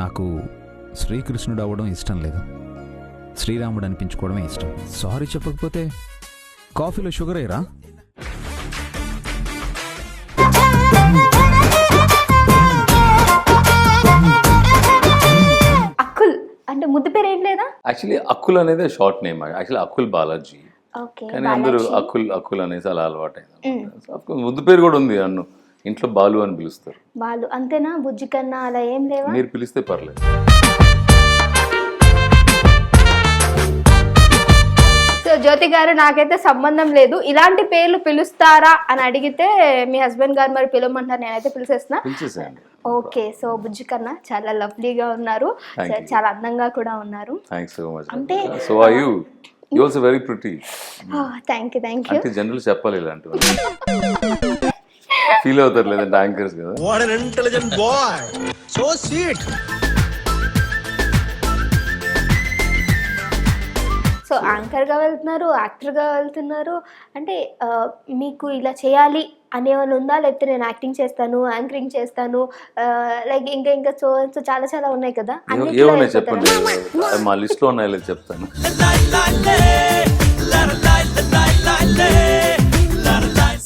నాకు శ్రీకృష్ణుడు అవ్వడం ఇష్టం లేదు. శ్రీరాముడు అనిపించుకోవడమే ఇష్టం. సారీ చెప్పకపోతే కాఫీలో షుగర్ అయ్యరా? అక్కుల్ అంటే ముద్దు పేరు ఏం లేదా? యాక్చువల్లీ అక్కుల్ అనేది short name actually Akul Balaji. Okay కానీ అందరూ అక్కుల్ అక్కుల్ అనేసి అలా అలవాటైంది. ముద్దు పేరు కూడా ఉంది నన్ను ఇంట్లో బాలు అని పిలుస్తారు. వాళ్ళు అంతేనా? బుజ్జి కన్నా అలా ఏం లేవా? మీరు పిలిస్తే పర్లేదు. సో జ్యోతి గారు నాకైతే సంబంధం లేదు. ఇలాంటి పేర్లు పిలుస్తారా అని అడిగితే మీ హస్బెండ్ గారు మరి పిలవమంటారు. నేనైతే పిలిచేస్తున్నా. పిలిచేసేయండి. ఓకే సో బుజ్జి కన్నా చాలా లవ్లీగా ఉన్నారు. Thank so you. చాలా అందంగా కూడా ఉన్నారు. థ్యాంక్స్ సో మచ్ అంటే- so I you you also very pretty thank you thank you అంటే జనరల్ చెప్పాలి ఇలాంటివి ఫీల్ అవుతారు లేదంటే యాంకర్స్ కదా What an intelligent boy! So sweet! So యాంకర్గా వెళ్తున్నారు యాక్టర్గా వెళ్తున్నారు అంటే మీకు ఇలా చేయాలి అనేమని ఉందా లేకపోతే నేను యాక్టింగ్ చేస్తాను యాంకరింగ్ చేస్తాను లైక్ ఇంకా ఇంకా సో సో చాలా చాలా ఉన్నాయి కదా ఏ- అన్నిట్లో ఏమున్నాయి వెళ్ళిపోతారా? చెప్పండి మా లిస్ట్లో ఉన్నాయి చెప్తాను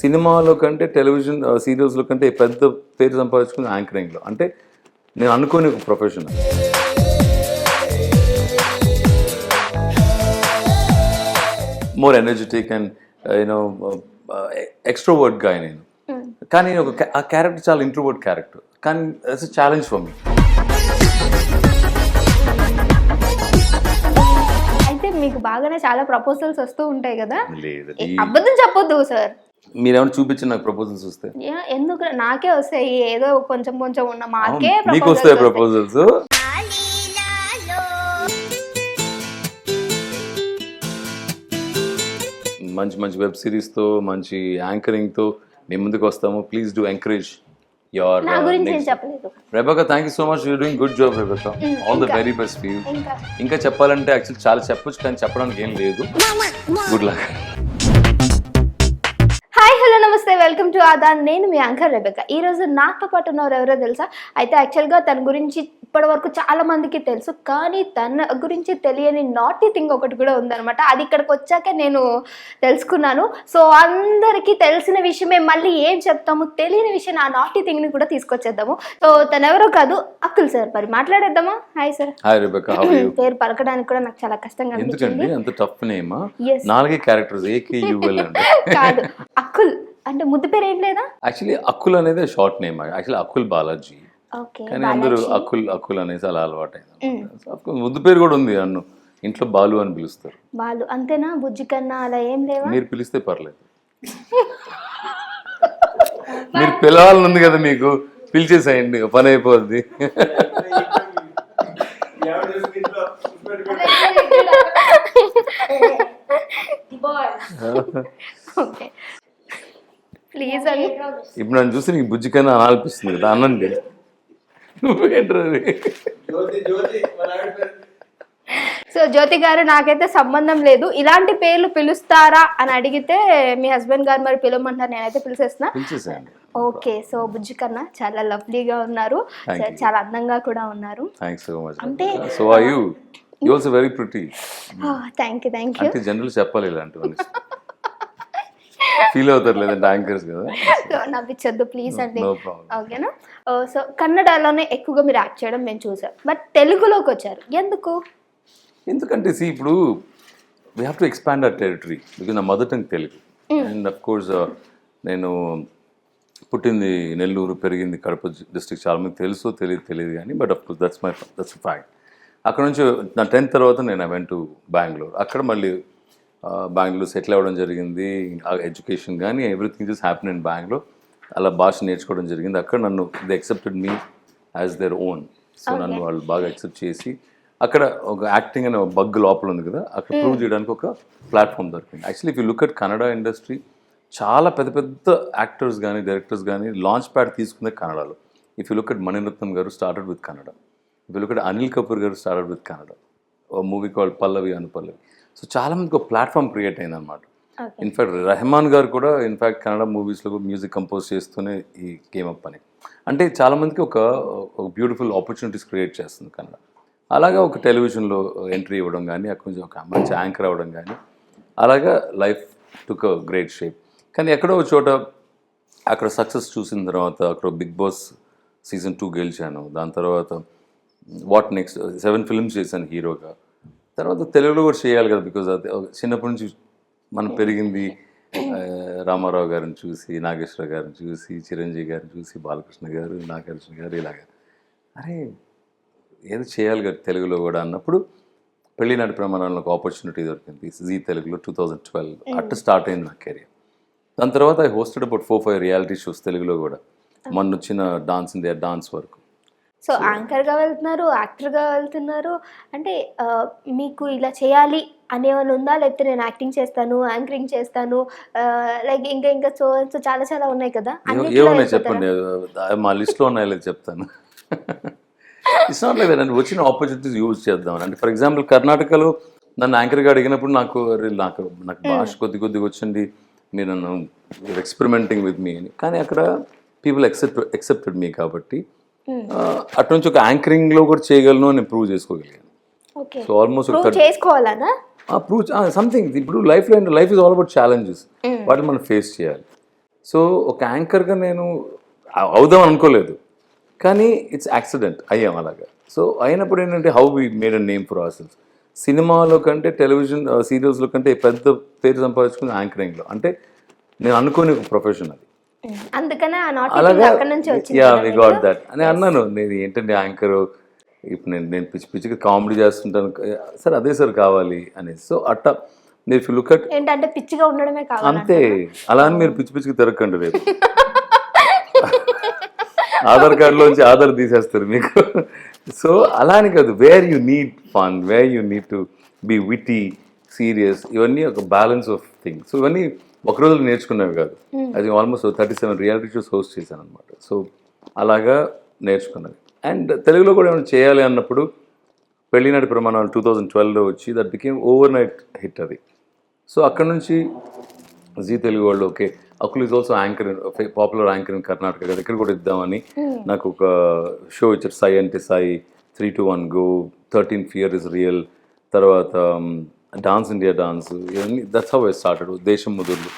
సినిమాలో కంటే టెలివిజన్ సీరియల్స్లో కంటే పెద్ద పేరు సంపాదించుకుంది యాంకరింగ్లో అంటే నేను అనుకోని ఒక profession. More energetic and you know ఎక్స్ట్రోవర్ట్గా నేను. కానీ నేను ఒక ఆ క్యారెక్టర్ చాలా ఇంట్రోవర్ట్ క్యారెక్టర్ కానీ ఇట్స్ ఛాలెంజ్ ఫర్ మీ అయితే మీకు బాగానే చాలా ప్రపోజల్స్ వస్తూ ఉంటాయి కదా? లేదు అబద్ధం చెప్పొద్దు సార్ మీరేమైనా చూపించి నాకు ప్రపోజల్స్ వస్తే? ఎందుకు? నాకే వస్తాయి. ఏదో కొంచెం కొంచెం ఉన్న మాకే మీకు వస్తాయి. ప్రపోజల్స్ మంచి మంచి వెబ్ సిరీస్తో మంచి యాంకరింగ్తో మేము ముందుకు వస్తాము. Please do encourage your Rebecca thank you so much you doing good job Rebecca all the very best fee ఇంకా. ఇంకా. చెప్పాలంటే యాక్చువల్ చాలా చెప్పొచ్చు కానీ చెప్పడానికి ఏం లేదు. గుడ్ లక్ నమస్తే వెల్కమ్ టు ఆదాన్. నేను మీ యాంకర్ రెబెక్క. ఈ రోజు నాతో పాటు ఉన్నవారు ఎవరో తెలుసా? అయితే యాక్చువల్గా తన గురించి ఇప్పటి వరకు చాలా మందికి తెలుసు కానీ తన గురించి తెలియని నాటీ థింగ్ ఒకటి కూడా ఉందన్నమాట. అది ఇక్కడికి వచ్చాకే నేను తెలుసుకున్నాను. సో అందరికీ తెలిసిన విషయమే మళ్ళీ ఏం చెప్తాము తెలియని విషయం ఆ నాటీ థింగ్ని కూడా తీసుకొచ్చేద్దాము. సో తను ఎవరో కాదు అక్కుల్ సార్. మరి మాట్లాడేద్దామా? హాయ్ సార్ హాయ్ పేరు పలకడానికి కూడా నాకు చాలా కష్టంగా ఎందుకండి? అంత టఫ్ నేమా. నాలుగే క్యారెక్టర్స్ కాదు. అంటే ముద్దు పేరు ఏం లేదా? యాక్చువల్లీ అక్కుల్ అనేది short name actually Akul Balaji okay కానీ అందరూ అక్కుల్ అక్కుల్ అనేసి అలా అలవాటైంది ముద్దు పేరు కూడా ఉంది నన్ను ఇంట్లో బాలు అని పిలుస్తారు. వాళ్ళు అంతేనా? బుజ్జి కన్నా అలా ఏం లేవా? మీరు పిలిస్తే పర్లేదు. మీరు పిలవాలని ఉంది కదా మీకు. పిలిచేసేయండి పని అయిపోద్ది. ఓకే ప్లీజ్ అండి ఇప్పుడు నన్ను చూసి నీకు బుజ్జి కన్నా అనిపిస్తుంది కదా అనండి నువ్వేంట్రా అది? సో జ్యోతి గారు నాకైతే సంబంధం లేదు. ఇలాంటి పేర్లు పిలుస్తారా అని అడిగితే మీ హస్బెండ్ గారు మరి పిలవమంటారు నేనైతే పిలిచేస్తున్నా. ఓకే సో బుజ్జి కన్నా చాలా లవ్లీగా ఉన్నారు. చాలా అందంగా కూడా ఉన్నారు. థ్యాంక్స్ సో మచ్ అంటే- so I you you also very pretty thank you thank you అంటే జనరల్ చెప్పాలి ఇలాంటివన్నీ. ఫీల్ అవుతారు లేదంటే యాంకర్స్ కదా నవ్వించొద్దు ప్లీజ్ అండి. ఓకేనా? సో కన్నడలోనే ఎక్కువగా మీరు యాక్ట్ చేయడం నేను చూసాను బట్ తెలుగులోకి వచ్చారు. ఎందుకు? ఎందుకంటే సి ఇప్పుడు we have to expand our territory because నా mother tongue Telugu. And of course నేను పుట్టింది నెల్లూరు పెరిగింది కడప డిస్ట్రిక్ట్ చాలా మంది తెలుసు తెలియదు తెలియదు కానీ but of course that's my that's fact అక్కడ నుంచి నా టెన్త్ తర్వాత నేను వెంట్ టు బెంగళూరు అక్కడ మళ్ళీ బెంగళూరు సెటిల్ అవ్వడం జరిగింది. ఎడ్యుకేషన్ కానీ everything just happy in Bengaluru. అలా భాష నేర్చుకోవడం జరిగింది. అక్కడ నన్ను they accepted me as their own. So నన్ను వాళ్ళు బాగా యాక్సెప్ట్ చేసి అక్కడ ఒక యాక్టింగ్ అనే బగ్ లోపల ఉంది కదా అక్కడ ప్రూవ్ చేయడానికి ఒక ప్లాట్ఫామ్ దొరికింది. Actually if you look at Kannada industry చాలా పెద్ద పెద్ద యాక్టర్స్ కానీ డైరెక్టర్స్ కానీ లాంచ్ ప్యాడ్ తీసుకుందే కన్నడలో. If you look at Mani Ratnam garu started with Kannada. If you look at Anil Kapoor garu started with Kannada. Oh movie called Pallavi Anu Pallavi so చాలా మందికి ఒక platform create అయిందనమాట okay. In fact Rahman garu కూడా in fact Kannada మూవీస్లో music compose చేస్తూనే ఈ game up అని. అంటే చాలామందికి ఒక ఒక బ్యూటిఫుల్ ఆపర్చునిటీస్ క్రియేట్ చేస్తుంది కన్నడ అలాగా ఒక టెలివిజన్లో ఎంట్రీ ఇవ్వడం కానీ అక్కడి నుంచి ఒక మంచి యాంకర్ అవ్వడం కానీ అలాగా లైఫ్ టుక్ గ్రేట్ షేప్ కానీ ఎక్కడో ఒక చోట అక్కడ సక్సెస్ చూసిన తర్వాత అక్కడ బిగ్ బాస్ సీజన్ టూ గెలిచాను. దాని తర్వాత వాట్ నెక్స్ట్ సెవెన్ ఫిల్మ్స్ చేశాను హీరోగా. తర్వాత తెలుగులో కూడా చేయాలి కదా బికాజ్ అది చిన్నప్పటి నుంచి మనం పెరిగింది రామారావు గారిని చూసి నాగేశ్వర గారిని చూసి చిరంజీవి గారిని చూసి బాలకృష్ణ గారు నాగార్జున గారు ఇలాగా. అరే ఏదో చేయాలి కదా తెలుగులో కూడా అన్నప్పుడు పెళ్ళినాటి ప్రమాణంలో ఒక ఆపర్చునిటీ దొరికింది జీ తెలుగులో టూ థౌజండ్ ట్వెల్వ్ అట్ట స్టార్ట్ అయింది నా కెరియర్ దాని తర్వాత I hosted about four five reality shows తెలుగులో కూడా. మొన్న వచ్చిన డాన్స్ ఇండియా డాన్స్ వరకు సో యాంకర్గా వెళ్తున్నారు యాక్టర్గా వెళ్తున్నారు. అంటే మీకు ఇలా చేయాలి అనేమన్నా ఉందా? లేకపోతే నేను యాక్టింగ్ చేస్తాను యాంకరింగ్ చేస్తాను లైక్ ఇంకా ఇంకా సో సో చాలా చాలా ఉన్నాయి కదా? ఏమున్నాయి? చెప్పండి. మా లిస్ట్లో ఉన్నాయి లేదు చెప్తాను. ఇట్స్ నాట్ లైక్ అండి వచ్చిన ఆపర్చునిటీస్ యూజ్ చేద్దాం అంటే ఫర్ ఎగ్జాంపుల్ కర్ణాటకలో నన్ను యాంకర్గా అడిగినప్పుడు నాకు నాకు నాకు భాష కొద్ది కొద్దిగా వచ్చింది. మీరు నన్ను ఎక్స్పెరిమెంటింగ్ విత్ మీ అని. కానీ అక్కడ పీపుల్ ఎక్సెప్ట్ ఎక్సెప్టెడ్ మీ కాబట్టి అటు నుంచి ఒక యాంకరింగ్లో కూడా చేయగలను అని ప్రూవ్ చేసుకోగలిగాను. సో ఆల్మోస్ట్ ఒక ప్రూవ్ చేసుకోవాలనా? ప్రూవ్ సంథింగ్ ఇప్పుడు life life is all about challenges వాటిని మనం ఫేస్ చేయాలి. సో ఒక యాంకర్గా నేను అ- అవుదాం అనుకోలేదు. కానీ ఇట్స్ యాక్సిడెంట్ అయ్యాం అలాగా. సో అయినప్పుడు ఏంటంటే how we made a name for our సినిమాలో కంటే టెలివిజన్ సీరియల్స్లో కంటే పెద్ద పేరు సంపాదించుకుంది యాంకరింగ్లో. అంటే నేను అనుకోని ఒక ప్రొఫెషన్ అది. అందుకనే ఆ నాట్ అలాగా అక్కడ నుంచి వచ్చింది యా కదా వి మీకు? గాట్ దట్ అని అన్నాను. నేను ఏంటంటే యాంకర్? ఇప్పుడు నేను నేను పిచ్చి పిచ్చిగా కామెడీ చేస్తుంటాను. సార్ అదే సార్ కావాలి అనేసి. సో అట్ట మీరు లుక్ అట్ ఏంటంటే పిచ్చిగా ఉండడమే కావాలి అంతే. అలా అని మీరు పిచ్చి పిచ్చికి తిరగకండి రేపు. ఆధార్ కార్డులోంచి ఆధార్ తీసేస్తారు మీకు. సో అలా అని కాదు. Where you need fun where you need to be witty serious ఇవన్నీ ఒక బ్యాలెన్స్ ఆఫ్ థింగ్ సో ఇవన్నీ ఒక రోజు నేర్చుకునేవి కాదు. అది almost thirty seven reality shows host చేశాను అనమాట సో అలాగా నేర్చుకున్నది అండ్ తెలుగులో కూడా ఏమైనా చేయాలి అన్నప్పుడు పెళ్ళినాటి ప్రమాణాలు టూ థౌజండ్ ట్వెల్వ్లో వచ్చి that became overnight hit అది. సో అక్కడ నుంచి జీ తెలుగు వాళ్ళు okay Akul is also anchor popular anchor in Karnataka కదా ఇక్కడ కూడా ఇద్దామని నాకు ఒక షో ఇచ్చారు Sye Ante Sye three two one go thirteen fear is real తర్వాత డాన్స్ ఇండియా డాన్స్ ఇవన్నీ దట్స్ హౌ ఐ స్టార్టెడ్ దేశం ముదుర్లు.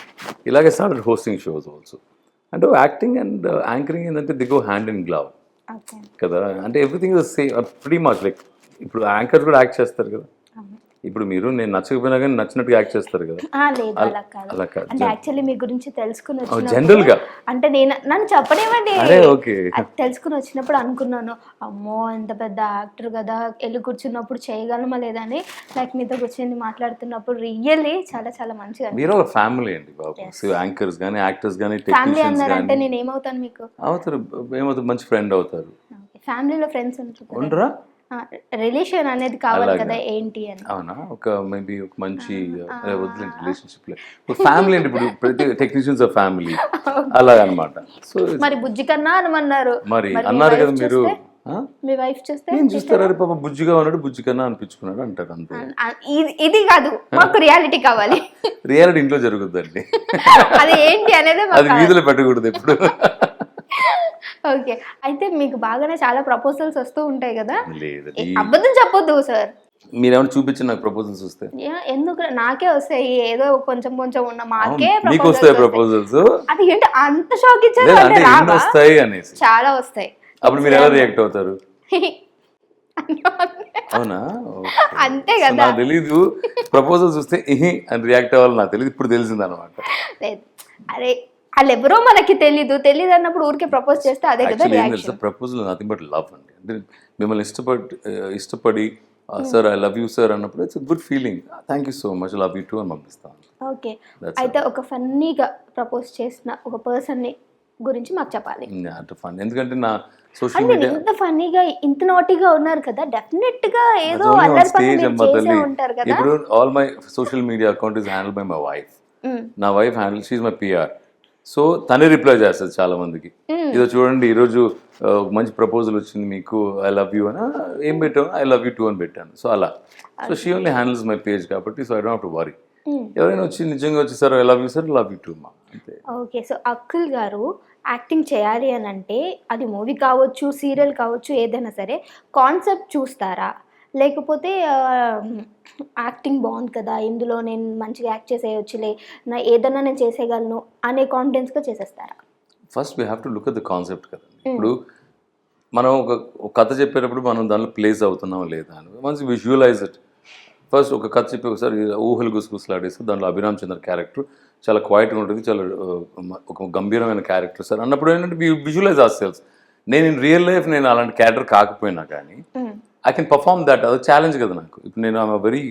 ఇలాగే స్టార్టెడ్ హోస్టింగ్ షోస్ ఆల్సో అంటే యాక్టింగ్ అండ్ యాంకరింగ్ ఏంటంటే the go hand in glove కదా? అంటే everything is same pretty much like ఇప్పుడు యాంకర్ కూడా యాక్ట్ చేస్తారు కదా? ఇప్పుడు మీరు నేను నచ్చకపోయినా కానీ నచ్చినట్టుగా యాక్ట్ చేస్తారు కదా. లేదు అలా కాదు. అలా కాదు. అంటే యాక్చువల్లీ మీ గురించి తెలుసుకుని వచ్చినప్పుడు జనరల్గా అంటే నేను నన్ను చెప్పనివ్వండి. అరే అది తెలుసుకుని వచ్చినప్పుడు అనుకున్నాను అమ్మో ఎంత పెద్ద యాక్టర్ కదా వెళ్ళి కూర్చున్నప్పుడు చేయగలమా లేదని లైక్ మీతో కూర్చొని మాట్లాడుతున్నప్పుడు రియల్లీ చాలా చాలా మంచిగా మీరు ఒక ఫ్యామిలీ అండి బాబు. సో యాంకర్స్ కానీ యాక్టర్స్ కానీ ఫ్యామిలీ టెక్నీషియన్స్ అన్నారంటే కానీ నేను ఏమవుతాను మీకు? అవుతారు ఏమవుతారు మంచి ఫ్రెండ్ అవుతారు. ఫ్యామిలీలో ఫ్రెండ్స్ ఉంటారు ఉండరా? రిలేషన్ అనేది కావాలి. కదా ఏంటి అని. అవునా? ఒక మేబీ ఒక మంచి రిలేషన్షిప్ ఒక ఫ్యామిలీ అండి ఇప్పుడు ప్రతి టెక్నీషియన్స్ ఆఫ్ ఫ్యామిలీ అలాగ అనమాట సో మరి బుజ్జి కన్నా అనమన్నారు. మరి అన్నారు కదా మీరు? మీ వైఫ్ చూస్తే ఏం చూస్తారు? పాప బుజ్జిగా ఉన్నాడు బుజ్జి కన్నా అనిపించుకున్నాడు అంటారు అంతే. ఇది- ఇది కాదు మాకు రియాలిటీ కావాలి. రియాలిటీ ఇంట్లో జరుగుద్దండి. అది ఏంటి అనేది అది వీధిలో పెట్టకూడదు ఎప్పుడు. ఓకే. అయితే మీకు బాగానే చాలా ప్రపోజల్స్ వస్తూ ఉంటాయి కదా? లేదండి ఏ, అబద్ధం చెప్పొద్దు సార్. మీరేమైనా చూపించి నాకు ప్రపోజల్స్ వస్తే? ఎందుకు? నాకే వస్తాయి. ఏదో కొంచెం కొంచెం ఉన్న మాకే మీకు వస్తాయి. ప్రపోజల్స్ అది ఏంటి? అంత షాక్ ఇచ్చారు లేదా అంటే? వస్తాయి అనేసి. చాలా వస్తాయి. అప్పుడు మీరు ఎలా రియాక్ట్ అవుతారు? అవునా. అంతే కదా. నాకు తెలీదు. ప్రపోజల్స్ వస్తే ఇహి అని రియాక్ట్ అవ్వాలి. నాకు తెలియదు ఇప్పుడు తెలిసింది అనమాట లేదు. అరే వాళ్ళు ఎవరో మనకి తెలీదు. తెలీదు అన్నప్పుడు ఊరికే ప్రపోజ్ చేస్తే అదే కదా reaction proposal nothing but love అండి. అంటే మిమ్మల్ని ఇష్టపడి ఇష్టపడి sir I love you sir అన్నప్పుడు it's good feeling thank you so much love you too అని పంపిస్తాను ఓకే. అయితే ఒక ఫన్నీగా ప్రపోజ్ చేసిన ఒక పర్సన్ని గురించి మాకు చెప్పాలి. అటు ఫన్ ఎందుకంటే నా సోషల్ మీడియా ఇంత ఫన్నీగా ఇంత నాటిగా ఉన్నారు కదా డెఫినెట్గా ఏదో అల్లరి పనులు చేసే ఉంటారు కదా. ఇప్పుడు all my social media account is handle by my wife. నా wife handle she's my PR so తనే రిప్లై చేస్తుంది చాలా మందికి ఇదో చూడండి ఈరోజు ఒక మంచి ప్రపోజల్ వచ్చింది మీకు ఐ లవ్ యూ అని. "ఆ, ఏం పెట్టాను ఐ లవ్ యూ టూ అని పెట్టాను. సో అలా. So she only handles my page కాబట్టి so I don't to worry. ఎవరైనా వచ్చి నిజంగా వచ్చి sir I love you sir love you too మా. అంతే. ఓకే సో అఖిల్ గారు యాక్టింగ్ చేయాలి అని అంటే అది మూవీ కావచ్చు సీరియల్ కావచ్చు ఏదైనా సరే కాన్సెప్ట్ చూస్తారా? లేకపోతే యాక్టింగ్ బాగుంది కదా ఇందులో నేను మంచిగా యాక్ట్ చేసేయచ్చులే నా ఏదైనా నేను చేసేయగలను అనే కాన్ఫిడెన్స్గా చేసేస్తారా? First we have to look at the concept కదా. ఇప్పుడు మనం ఒక కథ చెప్పేటప్పుడు మనం దానిలో ప్లేస్ అవుతున్నాం లేదా అని. Once visualise it. ఫస్ట్ ఒక కథ చెప్పి ఒకసారి ఊహలు గుసగుసలాడేసి దాంట్లో అభిరామ్ చంద్ర క్యారెక్టర్ చాలా క్వైట్గా ఉంటుంది చాలా ఒక గంభీరమైన క్యారెక్టర్ సార్. అన్నప్పుడు ఏంటంటే విజువలైజ్ ఆ సెల్స్ నేను ఇన్ రియల్ లైఫ్ నేను అలాంటి క్యారెక్టర్ కాకపోయినా కానీ ఐ కెన్ పర్ఫామ్ దట్ అది ఛాలెంజ్ కదా నాకు. ఇప్పుడు నేను ఐమ్ వెరీ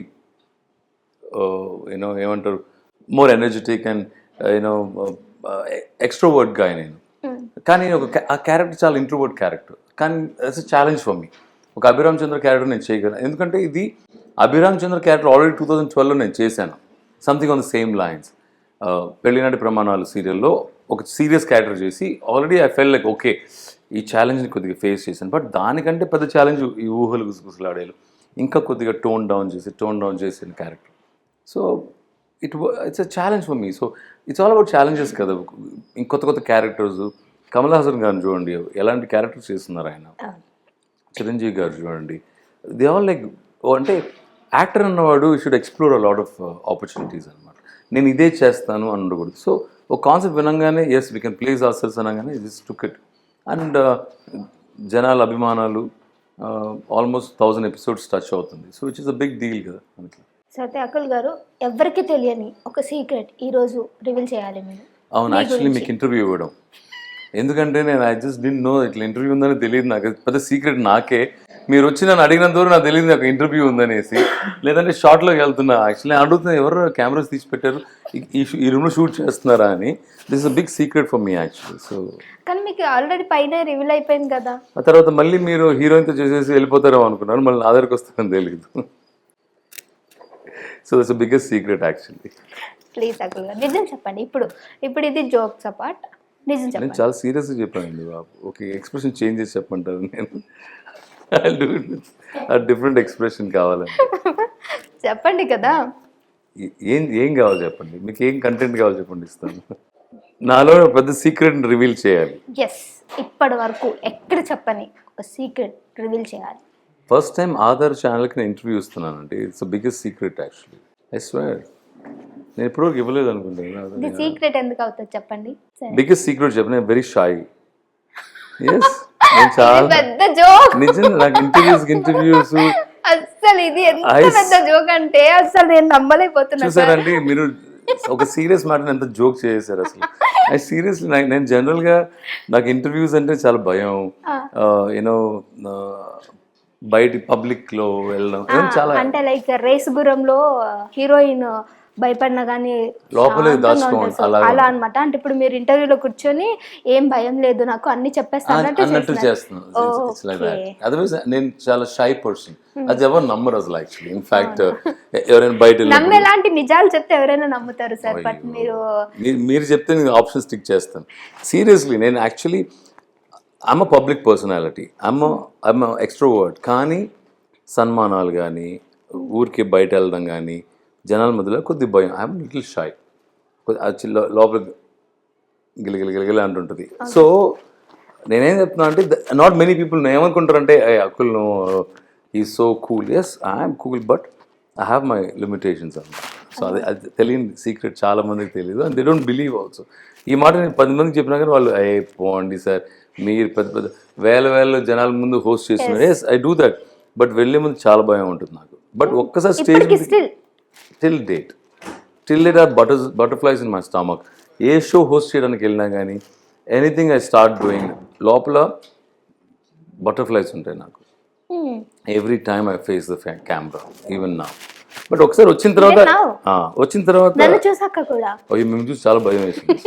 యూనో ఏమంటారు? More energetic and you know ఎక్స్ట్రోవర్ట్గా నేను. కానీ ఒక ఆ క్యారెక్టర్ చాలా ఇంట్రోవర్ట్ క్యారెక్టర్ కానీ it's a challenge for me ఒక అభిరామ్ చంద్ర క్యారెక్టర్ నేను చేయగలను. ఎందుకంటే ఇది Abhiram Chandra character already two thousand ట్వెల్వ్లో నేను చేశాను. Something on the same lines Pellinati Pramanalu సీరియల్లో ఒక సీరియస్ క్యారెక్టర్ చేసి already I fell like okay ఈ ఛాలెంజ్ని కొద్దిగా ఫేస్ చేశాను. బట్ దానికంటే పెద్ద ఛాలెంజ్ ఈ ఊహలు గుసగుసలాడేలు. ఇంకా కొద్దిగా టోన్ డౌన్ చేసి టోన్ డౌన్ చేసిన character so it it's a challenge for me so it's all about challenges కదా. ఇంక కొత్త కొత్త క్యారెక్టర్స్ కమల్ హాసన్ గారిని చూడండి. ఎలాంటి క్యారెక్టర్స్ చేస్తున్నారు ఆయన? చిరంజీవి గారు చూడండి. దే ఆల్ లైక్ అంటే యాక్టర్ అన్నవాడు should explore a lot of opportunities అనమాట నేను ఇదే చేస్తాను అని ఉండకూడదు సో ఒక కాన్సెప్ట్ వినంగానే yes we can place ourselves అనగానే దిస్ టుక్ ఇట్ అండ్ జనాల అభిమానాలు ఆల్మోస్ట్ థౌజండ్ ఎపిసోడ్స్ టచ్ అవుతుంది. So it is a big deal కదా మనకి. సో అయితే అఖిల్ గారు ఎవరికి తెలియని ఒక సీక్రెట్ ఈరోజు రివీల్ చేయాలి మీరు? అవును యాక్చువల్లీ మీకు ఇంటర్వ్యూ ఇవ్వడం. ఎందుకంటే నేను ఐ జస్ట్ డి నో ఇట్లా ఇంటర్వ్యూ ఉందని తెలియదు నాకు. పెద్ద సీక్రెట్ నాకే. మీరు వచ్చి నన్ను అడిగినంత వరకు నాకు తెలియదు నాకు ఇంటర్వ్యూ ఉందనేసి. లేదంటే షార్ట్లోకి వెళ్తున్నా. యాక్చువల్లీ అడుగుతున్నా ఎవరు కెమెరాస్ తీసి పెట్టారు ఈ- రూమ్లో షూట్ చేస్తున్నారా అని. This big secret for me actually so కానీ మీకు ఆల్రెడీ పైన రివీల్ అయిపోయింది కదా. ఆ తర్వాత మళ్ళీ మీరు హీరోయిన్తో చేసేసి వెళ్ళిపోతారేమో అనుకున్నాను మళ్ళీ నా దగ్గరికి వస్తారని తెలియదు so that's biggest secret actually please గారు నిజం చెప్పండి. ఇప్పుడు ఇప్పుడు ఇది జోక్స్ అపార్ట్ నిజం నేను చెప్పండి. చాలా సీరియస్గా చెప్పానండి బాబు. ఓకే ఎక్స్ప్రెషన్ చేంజ్ చేసి చెప్పంటారు నేను డిఫరెంట్ ఎక్స్ప్రెషన్ కావాలండి. చెప్పండి కదా. ఏ- ఏం కావాలి చెప్పండి? మీకు ఏం కంటెంట్ కావాలి చెప్పండి ఇస్తాను. నాలో పెద్ద సీక్రెట్ రివీల్ చేయాలి. ఎస్ ఇప్పటి వరకు ఎక్కడ చెప్పని ఒక సీక్రెట్ రివీల్ చేయాలి. ఫస్ట్ టైం ఆధార్ ఛానల్కి నేను interview ఇస్తున్నానండి. It's biggest secret actually I swear నేను ఇప్పటివరకు ఇవ్వలేదు అనుకుంటాను సీక్రెట్ ఎందుకు అవుతుంది చెప్పండి. బిగ్గెస్ట్ సీక్రెట్ చెప్పిన వెరీ షాయ్ ఎస్ నేను చాలా పెద్ద జోక్ నిజంగా నాకు ఇంటర్వ్యూస్ ఇంటర్వ్యూస్ అస్సలు ఇది ఎంత పెద్ద జోక్ అంటే అసలు నేను నమ్మలేకపోతున్నా సార్. చూసారండి మీరు ఒక సీరియస్ మ్యాటర్ ఎంత జోక్ చేశారు అసలు. ఐ సీరియస్లీ నేను జనరల్గా నాకు ఇంటర్వ్యూస్ అంటే చాలా భయం. యూనో బయట పబ్లిక్లో వెళ్ళడం. చాలా అంటే లైక్ రేసు గుర్రంలో హీరోయిన్ భయపడినా కానీ. అలా అన్నమాట. అంటే ఇప్పుడు మీరు ఇంటర్వ్యూలో కూర్చొని ఏం భయం లేదు నాకు అన్ని చెప్పేస్తా అన్నట్టు అన్నట్టు చేస్తున్నారు. చేస్తున్నాను నేను చాలా షై పర్సన్ అది ఎవరు నమ్మరు అసలు యాక్చువల్లీ ఇన్ఫాక్ట్ ఎవరైనా బయట నమ్మేలాంటి నిజాలు చెప్తే ఎవరైనా నమ్ముతారు సార్ బట్. మీరు మీరు చెప్తే నేను ఆప్షన్ స్టిక్ చేస్తాను. సీరియస్లీ నేను actually I'm a public personality I'm I'm extrovert కానీ సన్మానాలు కానీ ఊరికి బయట వెళ్ళడం కానీ జనాల మధ్యలో కొద్ది భయం. ఐఎమ్ లిటిల్ షై లోపల గిలగిల గిలగిల అంటుంటుంది. సో నేనేం చెప్తున్నా అంటే నాట్ మెనీ పీపుల్ ఏమనుకుంటారంటే అకుల్ నో ఈ so cool yes I'm cool but I have my limitations అన్నమాట. సో అది అది తెలియని సీక్రెట్ చాలా మందికి తెలియదు and they don't believe also ఈ మాట నేను పది మందికి చెప్పినా కానీ వాళ్ళు ఏ పోండి సార్ మీరు పెద్ద పెద్ద వేల వేల జనాల ముందు హోస్ట్ చేస్తున్నారు. Yes I do that but వెళ్ళే ముందు చాలా భయం ఉంటుంది నాకు. బట్ ఒక్కసారి stage till date till date are butter butterflies in my stomach A show host చేయడానికి వెళ్ళినా కానీ ఎనీథింగ్ ఐ స్టార్ట్ డూయింగ్ లోపల బటర్ఫ్లైస్ ఉంటాయి నాకు. Every time I face the camera even నా బట్ ఒకసారి వచ్చిన తర్వాత వచ్చిన తర్వాత చూసాక కూడా. అయ్యో మేము చూసి చాలా భయం వేసింది.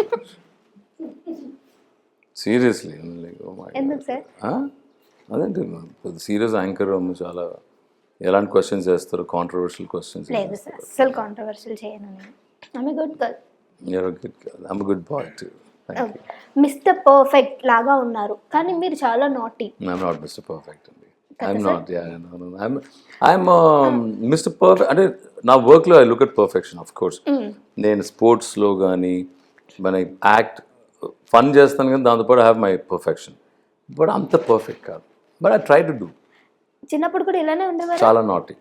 సీరియస్లీ అదేంటి సీరియస్ యాంకర్ చాలా ఎలాంటి క్వశ్చన్స్ చేస్తారు కాంట్రవర్షియల్ క్వశ్చన్స్ లేదు సార్ అస్సలు కాంట్రవర్షియల్ చేయను నేను I'm good girl. I'm a good boy too. Thank you. Mister perfect లాగా ఉన్నారు కానీ మీరు చాలా naughty I'm not Mr. Perfect. అండి. I'm not I'm I'm mister perfect అంటే నా వర్క్లో I look at perfection of course నేను స్పోర్ట్స్లో కానీ మన యాక్ట్ ఫన్ చేస్తాను కానీ దాంతోపాటు హ్యావ్ మై పర్ఫెక్షన్ బట్ అంత పర్ఫెక్ట్ కాదు but I try to do చిన్నప్పుడు కూడా ఇలానే ఉండేవారు? చాలా నాటి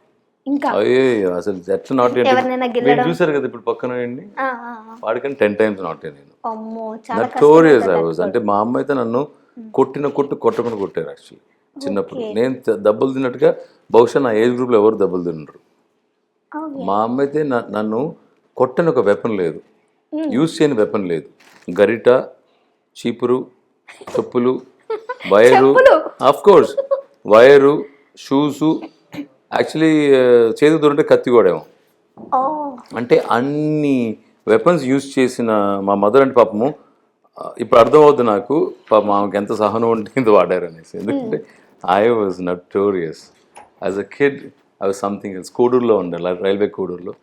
ఇంకా? అయ్యే అసలు ఎట్లా నాటి ఎవరినైనా మీరు చూసారు కదా ఇప్పుడు పక్కన అండి ఆ, ఆ, ఆ. వాడికని టెన్ టైమ్స్ నాటే నేను. అమ్మో చాలా నటోరియస్ ఐ వాజ్ అంటే మా అమ్మ అయితే నన్ను కొట్టిన కొట్టు కొట్టకుండా కొట్టారు యాక్చువల్లీ చిన్నప్పుడు. నేను త- దెబ్బలు తిన్నట్టుగా బహుశా నా ఏజ్ గ్రూప్లో ఎవరు దెబ్బలు తినరు. మా అమ్మ అయితే న- నన్ను కొట్టని ఒక వెపన్ లేదు. యూజ్ చేయని వెపన్ లేదు. గరిట చీపురు చెప్పులు wire. Of course wire shoes actually చేతికి దొరికితే కత్తి కూడా అంటే అన్ని వెపన్స్ యూజ్ చేసిన మా మదర్ అంటే పాపము ఇప్పుడు అర్థమవుతుంది నాకు పాపం ఆమెకి ఎంత సహనం ఉంటుంది వాడారు అనేసి ఎందుకంటే I was notorious as a kid I was something else కోడూరులో ఉండే రైల్వే కోడూరులో.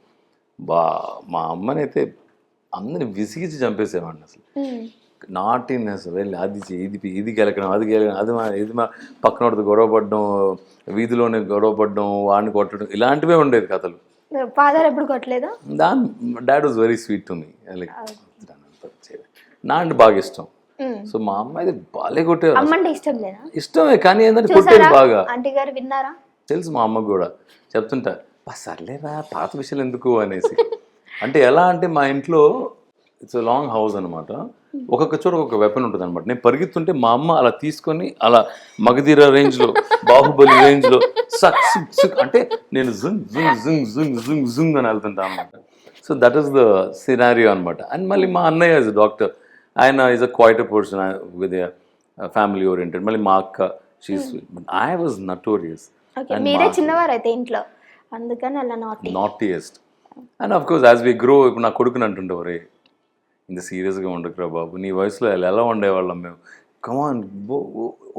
బా మా అమ్మనైతే అందరిని విసిగించి చంపేసేవాడిని అసలు. ఉమ్. నాటినెస్ వెళ్ళి అది ఇది ఇది గెలకడం అది గెలకడం అది మా ఇది మా పక్కన వాడితో గొడవ పడడం వీధిలోనే గొడవ పడడం వాడిని కొట్టడం ఇలాంటివే ఉండేది కథలు. ఫాదర్ ఎప్పుడు కొట్టలేదా? దాని dad was very sweet to me like నా అంటే బాగా ఇష్టం. సో మా అమ్మ అయితే బాలే ఇష్టం లేదా? ఇష్టమే కానీ ఏంటంటే కొట్టేది బాగా. ఆంటీ గారు విన్నారా? తెలుసు మా అమ్మకు కూడా. చెప్తుంటా "బా, సర్లేరా పాత విషయాలు ఎందుకు? అనేసి. అంటే ఎలా అంటే మా ఇంట్లో ఇట్స్ లాంగ్ హౌస్ అనమాట ఒక్కొక్క చోట ఒక్కొక్క వెపన్ ఉంటుంది అనమాట నేను పరిగెత్తుంటే మా అమ్మ అలా తీసుకొని అలా మగధీర రేంజ్లో బాహుబలి రేంజ్లో సక్ సుక్ సుక్ అంటే నేను జుంగ్ జుంగ్ జుంగ్ జుంగ్ జుంగ్ జుంగ్ అని వెళ్తుంటా అనమాట so that is the scenario అనమాట అండ్ మళ్ళీ మా అన్నయ్య ఇస్ డాక్టర్ ఆయన is a quiet person with family oriented మళ్ళీ మా అక్క she sweet but I was notorious మీరే ఇంట్లో. అందుకని అలా naughtiest and of course as we grow ఇప్పుడు నా కొడుకుని అంటుండేవారే ఇంత సీరియస్గా ఉండకురా బాబు. నీ వయసులో ఎలా ఉండేవాళ్ళం మేము? కమాన్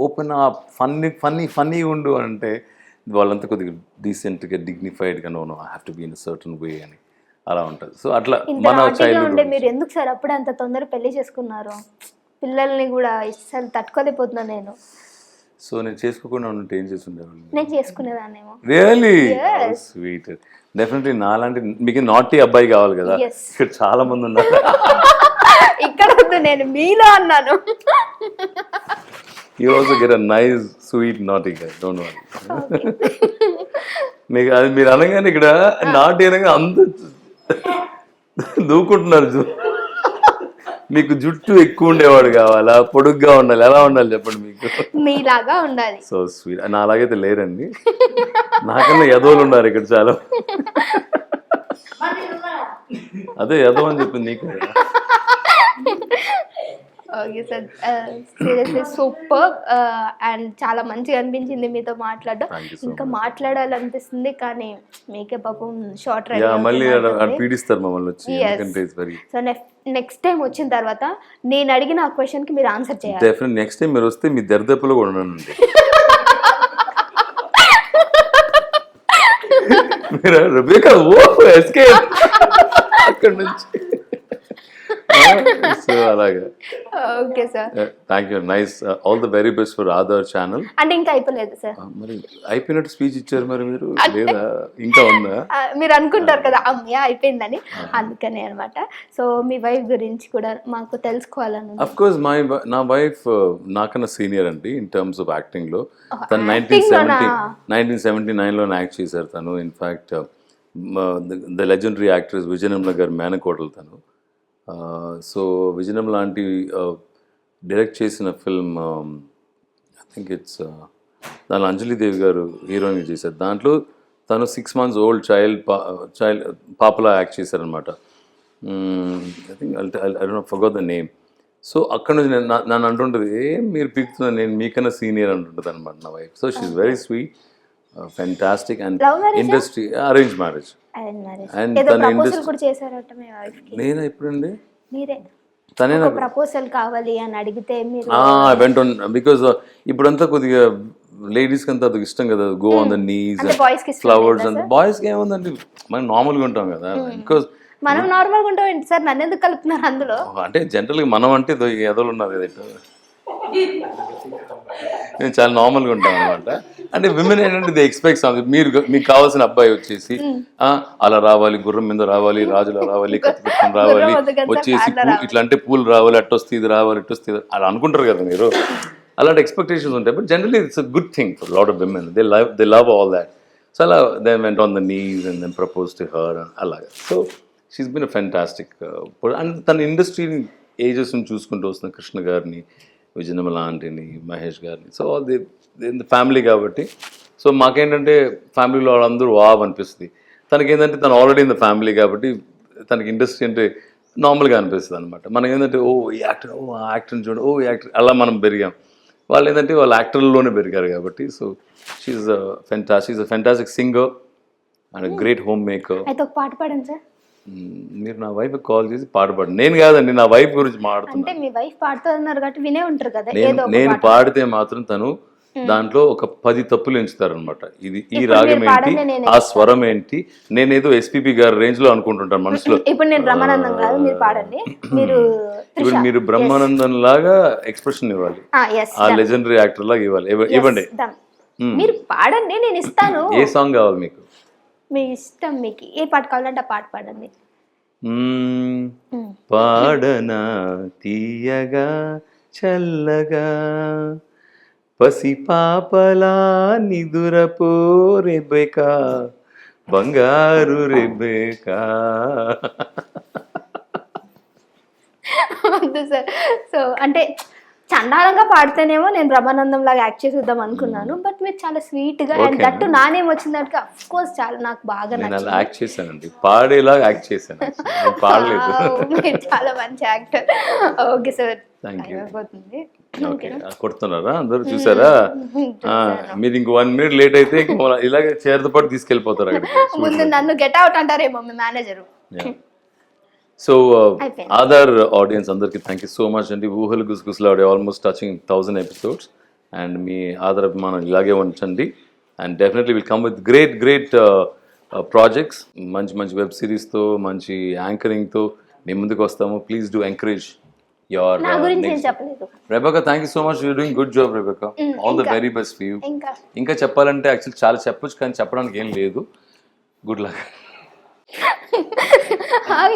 ఓపెన్ ఆ ఫన్నీ ఫన్నీ ఫన్నీ ఉండు అంటే వాళ్ళంతా కొద్దిగా డీసెంట్గా డిగ్నిఫైడ్గా no no I have to be in certain way అని అలా ఉంటుంది. సో అట్లా మన చైల్డ్హుడ్ ఉండే మీరు ఎందుకు సార్ అప్పుడే అంత తొందర పెళ్ళి చేసుకున్నారు? పిల్లల్ని కూడా అసలు తట్టుకోలేకపోతున్నా నేను. సో నేను చేసుకోకుండా ఉంటే ఏం చేసి నేను చేసుకునేదాన్నేమో. రియలీ స్వీట్ డెఫినెట్లీ నాలాంటి మీకు నాటీ అబ్బాయి కావాలి కదా. ఇక్కడ చాలా మంది ఉన్నారు. ఇక్కడ నేను మీలో అన్నాను you also get a nice sweet naughty guy don't worry మీకు అది మీరు అనగానే ఇక్కడ నాటి అనగా అందరూ దూకుంటున్నారు చూ మీకు జుట్టు ఎక్కువ ఉండేవాడు కావాలా? పొడుగ్గా ఉండాలి. ఎలా ఉండాలి చెప్పండి మీకు? మీలాగా ఉండాలి. So sweet. నా అలాగైతే లేరండి. నాకన్నా యదవులు ఉన్నారు ఇక్కడ చాలా. అదే యదవ్ అని చెప్పింది నీకు. Okay sir seriously super and చాలా మంచిగా అనిపించింది మీతో మాట్లాడడం. ఇంకా మాట్లాడాలనిపిస్తుంది కానీ మీకే పాపం షార్ట్ మళ్ళీ పీడిస్తారు మమ్మల్ని వచ్చి సో నెక్స్ట్ టైం వచ్చిన తర్వాత నేను అడిగిన ఆ క్వశ్చన్కి మీరు ఆన్సర్ చేయాలి. డెఫినెట్ నెక్స్ట్ టైం మీరు వస్తే మీ దరిదప్పులో కూడా ఉన్నానండి మీరు రుబేకా ఓ ఎస్కేప్. అక్కడ నుంచి. సో అలాగా. Okay sir. Thank you nice all the very best for other channel అంటే ఇంకా అయిపోలేదు సార్. మరి అయిపోయినట్టు స్పీచ్ ఇచ్చారు మరి మీరు? లేదా ఇంకా ఉందా? మీరు అనుకుంటారు కదా అమ్మయ్య అయిపోయిందని. అందుకని అన్నమాట. సో మీ వైఫ్ గురించి కూడా మాకు తెలుసుకోవాలని. అఫ్ కోర్స్ మై నా వైఫ్ నాకన్నా సీనియర్ అండి ఇన్ టర్మ్స్ ఆఫ్ యాక్టింగ్లో. తను నైన్టీన్? సెవెంటీ నైన్టీన్ సెవెంటీ నైన్లో యాక్ట్ చేశారు తను. In fact the legendary actress Vijaya Nirmala గారి మేనకోటలు తను. సో విజయనం లాంటి డైరెక్ట్ చేసిన ఫిల్మ్ ఐ థింక్ ఇట్స్ దాని అంజలిదేవి గారు హీరోయిన్ చేశారు. దాంట్లో తను సిక్స్ మంత్స్ ఓల్డ్ చైల్డ్ పా చైల్డ్ పాపలా యాక్ట్ చేశారనమాట I think I don't forgot the name. So అక్కడ నుంచి నేను నన్ను అంటుంటుంది ఏం మీరు పిక్తున్నా నేను మీకన్నా సీనియర్ అంటుంటుంది అనమాట నా wife. So she's very sweet fantastic and? Industry arrange marriage ఏదో తన కి నేను ఎప్పుడండి? మీరే. తనే ప్రపోజల్ కావాలి అని అడిగితే మీరు వెంట బికాజ్ ఇప్పుడంతా కొద్దిగా లేడీస్కి అంతా అది ఇష్టం కదా గో ఆన్ ద నీస్కి ఫ్లవర్స్ అండ్ బాయ్స్కి ఏముందండి? మనం నార్మల్గా ఉంటాం కదా బికాజ్ మనం నార్మల్గా ఉంటాం సార్? నన్ను ఎందుకు కలుపుతున్నారు అందులో? అంటే జనరల్గా మనం అంటే ఏదో ఎదలు ఉన్నారు కదా ఇట్లా. నేను చాలా నార్మల్గా ఉంటాను అనమాట అంటే విమెన్ ఏంటంటే ది ఎక్స్పెక్ట్ సంథింగ్ మీరు మీకు కావాల్సిన అబ్బాయి వచ్చేసి అలా రావాలి గుర్రం మీద రావాలి రాజులా రావాలి కత్తి పెట్టుకుని రావాలి వచ్చేసి ఇట్లా అంటే పూలు రావాలి అట్టు వస్తే ఇది రావాలి ఇటు వస్తే ఇది అలా అనుకుంటారు కదా మీరు. అలాంటి ఎక్స్పెక్టేషన్స్ ఉంటాయి. But generally it's a good thing for lot of women they love they love all that so అలా they went on the knees and then propose to her అలాగా. So she's been a fantastic and తన ఇండస్ట్రీని ages చూసుకుంటూ వస్తున్న కృష్ణ గారిని విజయనమల ఆంటీని మహేష్ గారిని. So the family కాబట్టి. సో మాకేంటంటే ఫ్యామిలీలో వాళ్ళందరూ వావ్ అనిపిస్తుంది. తనకి ఏంటంటే తను ఆల్రెడీ ఇన్ ద ఫ్యామిలీ కాబట్టి తనకి ఇండస్ట్రీ అంటే నార్మల్గా అనిపిస్తుంది అనమాట మనకి ఏంటంటే ఓ ఈ యాక్టర్ ఓ ఆ యాక్టర్ని చూడండి ఓ యాక్టర్ అలా మనం పెరిగాం. వాళ్ళు ఏంటంటే వాళ్ళు యాక్టర్లోనే పెరిగారు కాబట్టి so she's ఫెంటా she's a fantastic singer and great home maker అయితే ఒక పాట పాడండి సార్. మీరు నా వైఫ్ కాల్ చేసి పాట పాడు నేను కాదండి నా వైఫ్ గురించి అంటే మీ వైఫ్ పాడుతున్నారు కాబట్టి వినే ఉంటారు కదా నేను ఏదో ఒక నేను పాట. పాడితే మాత్రం తను దాంట్లో ఒక పది తప్పులు ఎంచుతారనమాట ఇది ఈ ఇప్పుడు రాగం మీరు ఏంటి పాడండి, నేను ఆ స్వరం ఏంటి నేనేదో ఎస్పీపీ గారి రేంజ్లో అనుకుంటుంటాను మనసులో. ఇప్పుడు నేను బ్రహ్మానందం కాదు మీరు పాడండి. మీరు ఇప్పుడు మీరు బ్రహ్మానందం లాగా ఎక్స్ప్రెషన్ ఇవ్వాలి. ఎస్ ఆ లెజెండరీ యాక్టర్ లాగా ఇవ్వాలి. ఇవ్వ- ఇవ్వండి. మీరు పాడండి నేను ఇస్తాను. ఏ సాంగ్ కావాలి మీకు? మీ ఇష్టం మీకు. ఏ పాట కావాలంటే ఆ పాట పాడండి. పాడనా తీయగా చల్లగా పసిపాపలా నిదురపో రెబెకా బంగారు రెబెకా వద్దు సార్. సో అంటే చండాలంగా పాడితేనేమో నేను బ్రహ్మానందం లాగా యాక్ట్ చేసేద్దాం అనుకున్నాను బట్ మీరు చాలా స్వీట్గా అండ్. దట్టు నానేం వచ్చిందంటే అఫ్ కోర్స్ చాలా నాకు బాగా నచ్చింది. యాక్ట్ చేశానండి. పాడేలాగా యాక్ట్ చేశాను పాడలేదు. మీరు చాలా మంచి యాక్టర్. Okay sir. అయిపోతుంది. కొడుతున్నారా? అందరూ చూసారా? ఆ, మీరు ఇంక వన్ మినిట్ లేట్ అయితే ఇలాగే చీరతో పాటు తీసుకెళ్ళిపోతారు ముందు నన్ను గెట్ అవుట్ అంటారేమో మీ మేనేజర్ సో. ఆధార్ ఆడియన్స్ అందరికి థ్యాంక్ యూ సో మచ్ అండి ఊహలు గుసగుసలాడే almost touching thousand episodes and మీ ఆధార్ అభిమానం ఇలాగే ఉంచండి. And definitely will come with great great projects మంచి మంచి వెబ్ సిరీస్తో మంచి యాంకరింగ్తో మేము ముందుకు వస్తాము. Please do encourage your Rebecca thank you so much you doing good job Rebecca all the very best for you ఇంకా. చెప్పాలంటే యాక్చువల్లీ చాలా చెప్పొచ్చు కానీ చెప్పడానికి ఏం లేదు. గుడ్ లక్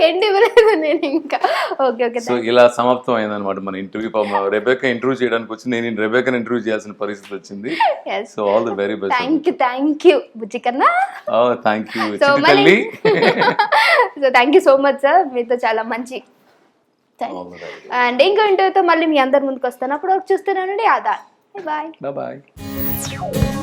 ఎండ్ ఇవ్వలేదు నేను ఇంకా. ఓకే ఓకే సో ఇలా సమాప్తం అయిందనమాట మన ఇంటర్వ్యూ రెబేకా ఇంటర్వ్యూ చేయడానికి వచ్చి నేను రెబేకాని ఇంటర్వ్యూ చేయాల్సిన పరిస్థితి వచ్చింది. So all the very best thank you thank you బుజ్జి కన్నా. థ్యాంక్ యూ సో మళ్ళీ so thank you so much sir మీతో చాలా మంచి అండ్ ఇంకో ఇంటర్వ్యూతో మళ్ళీ మీ అందరి ముందుకు వస్తాను. అప్పుడు చూస్తున్నానండి ఆధార్ బాయ్ bye.